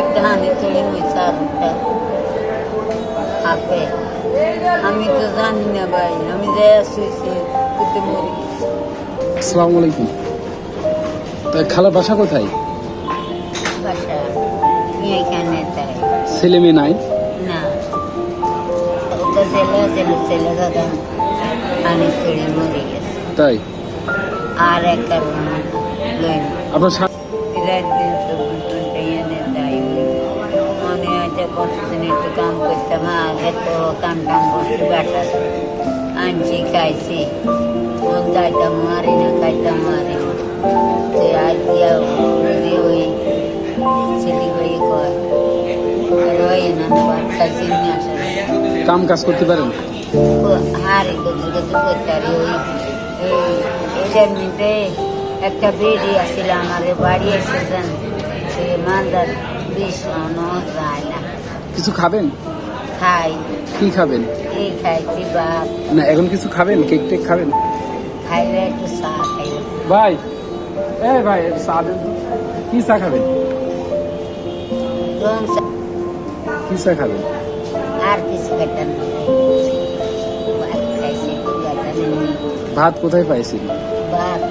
একটা আমি তো জানি না ভাই আমি যাই শুয়েছি কুতে মরে গেছি। আসসালামু আলাইকুম। তা খালার বাসা কোথায়? বাসা এখানে তাই। ছেলে মেয়ে নাই? না। ওটা ছেলে ছিল ছেলে দাদা মরে গেছে। তাই? আর একটা লইন আপনার কাম করতাম আগে তো কাম টাম করতে বাটা আনছি খাইছি। যাইতাম মারি না খাইতাম মারি সে আজ যদি ওই ওই কয় রয়ে না ভাত খাইছি আসে কাম কাজ করতে পারেন? হারি গজু গজু করতারি ওই এটার মধ্যে একটা বেডি আসছিল আমার বাড়ি এসেছেন সে মালদার বিষ যায় না। কিছু খাবেন? খাই। কি খাবেন? এই খাইছি ভাত না এখন কিছু খাবেন? কেক টেক খাবেন? খাইলে একটু চা খাই। ভাই এ ভাই চা দেন। কি চা খাবেন? কি চা খাবেন? আর কিছু খাইতাম? ভাত কোথায় পাইছেন? ভাত।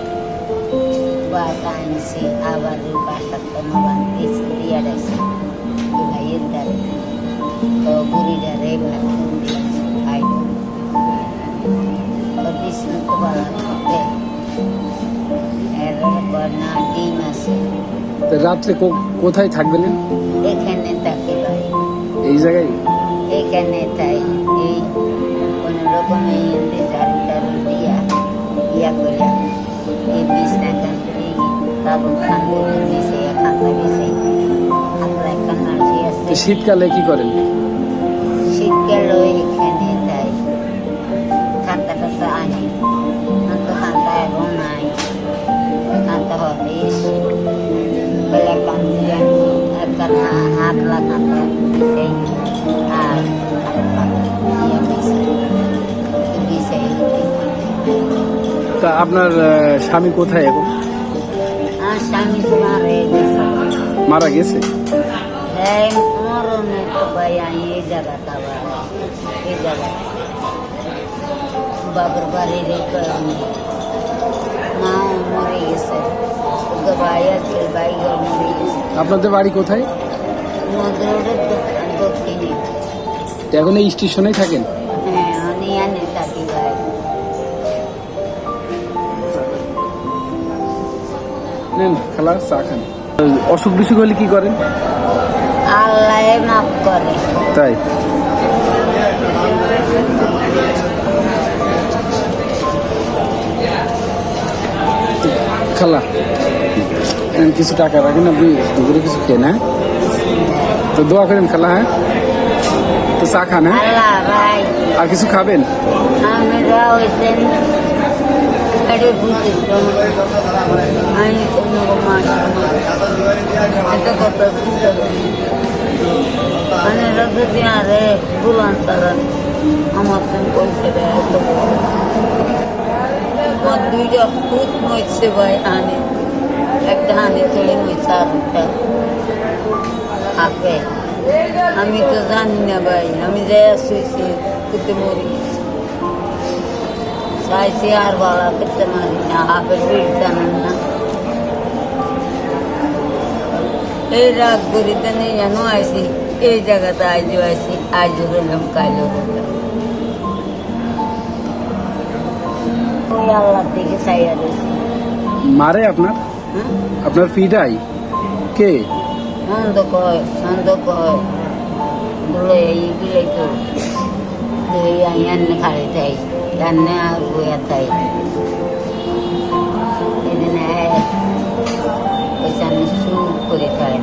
ভাইয়ের দ্বারা তো বুড়িটা রে ভাত খাই তো বিষ্ণু তো ভালো খাবে এর পর না ডিম আছে রাত্রে কোথায় থাকবেন এখানে তাকে ভাই। এই জায়গায়? এখানে তাই এই কোন রকম এই এমনি ঝাড়ু টাড়ু দিয়া ইয়া করিয়া শীতকালে কি করেন? শীতকাল এখানে তাই খাতা টাতা আনি তো খাতা এখন নাই খাতা হবে বেলা কাম দিয়া একটা হাত লাগাতে দিছে আর তা আপনার স্বামী কোথায় এখন? স্বামী এই গেছে? মারা গেছে মরণে তো ভাই আমি এই জায়গাটা ভাই এই জায়গা। বাবুর বাড়ির এই কারণে মাও মরে গেছে। ভাই আছে মরে গেছে। আপনাদের বাড়ি কোথায়? দক্ষিণে এখন এই স্টেশনেই থাকেন? হ্যাঁ আমি আনে থাকি ভাই। নেন খালা চা খান। অসুখ বিসুখ হলে কি করেন? আল্লাহ মাফ করে। তাই? খালা কিছু টাকা রাখেন আপনি দুপুরে কিছু খেয়ে না তো দোয়া করেন খালা হ্যাঁ? তো চা খান হ্যাঁ? আর কিছু খাবেন? আমরা হয়েছেন আমি কোনো মাস এটা কত মানে যদি আরে বুলান চালান আমার তো পয়সা দেয় আমার দুইটা খুদ মরছে ভাই আনে একটা আনে চলে মরছে আর একটা হাফে আমি তো জানি না ভাই, আমি যাই শুয়েছি কুতে মরি চাইছি হাফের বিল জানেন না। এই রাগ করিতে নেই যেন আইসি এই জায়গাতে আজও আইসি আজও রইলাম কাইলেও রইলাম। ওই আল্লাহ থেকে চাইয়া রয়েছি মারে আপনার? হ্যাঁ? আপনার ফিটাই কে? মন্দ কয় মন্দ কয় বলে এইগুলোই তো তুই আইয়ান্নে খালি তাই রান্না বইয়া তাই এদিন পয়সা আমি সুখ করে খাই